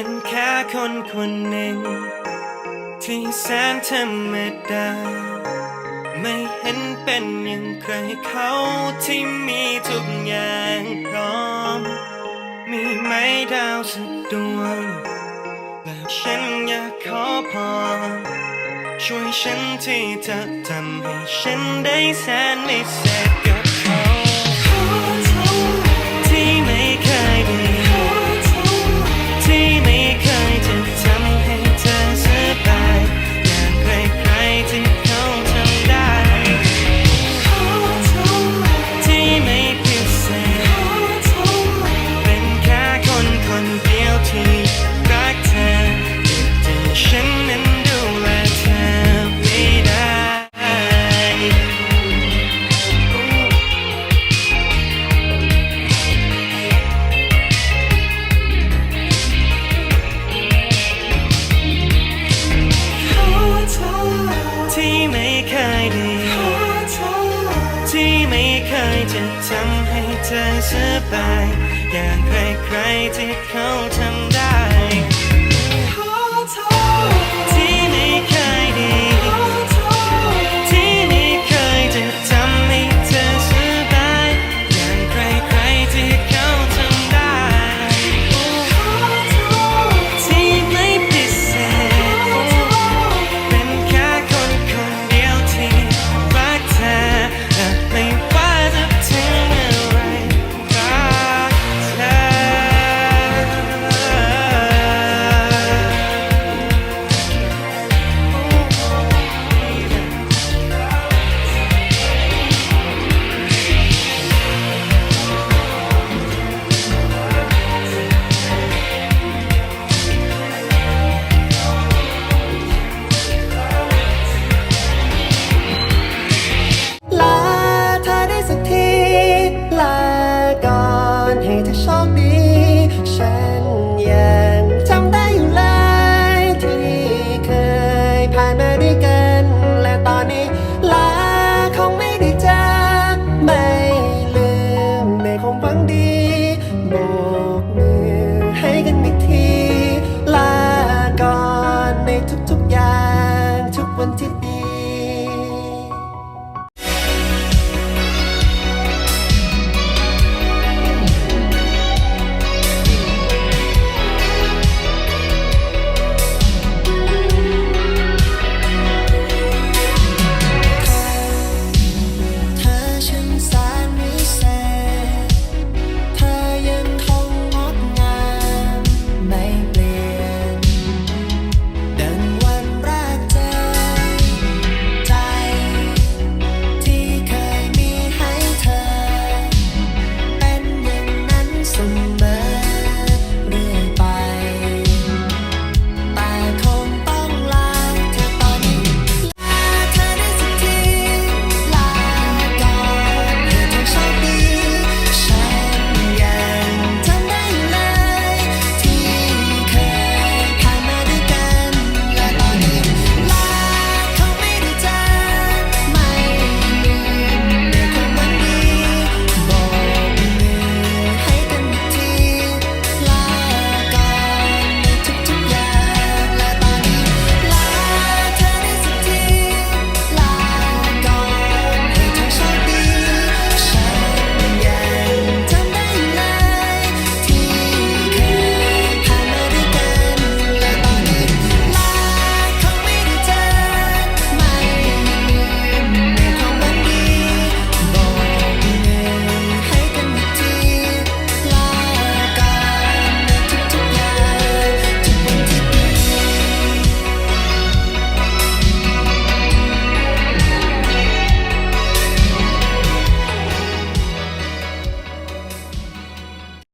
เป็นแค่คนคนหนึ่ง ที่แสนธรรมดา ไม่เห็นเป็นอย่างใครเขาที่มีทุกอย่างพร้อม มีไหมดาวสักดวงและฉันอยากขอพรช่วยฉันที่จะทำให้ฉันได้แสนไม่เสร็จ ที่ไม่เคยจะทำให้เธอสบาย อย่างใครๆที่เขาทำได้ ทุกๆอย่าง ทุกวันที่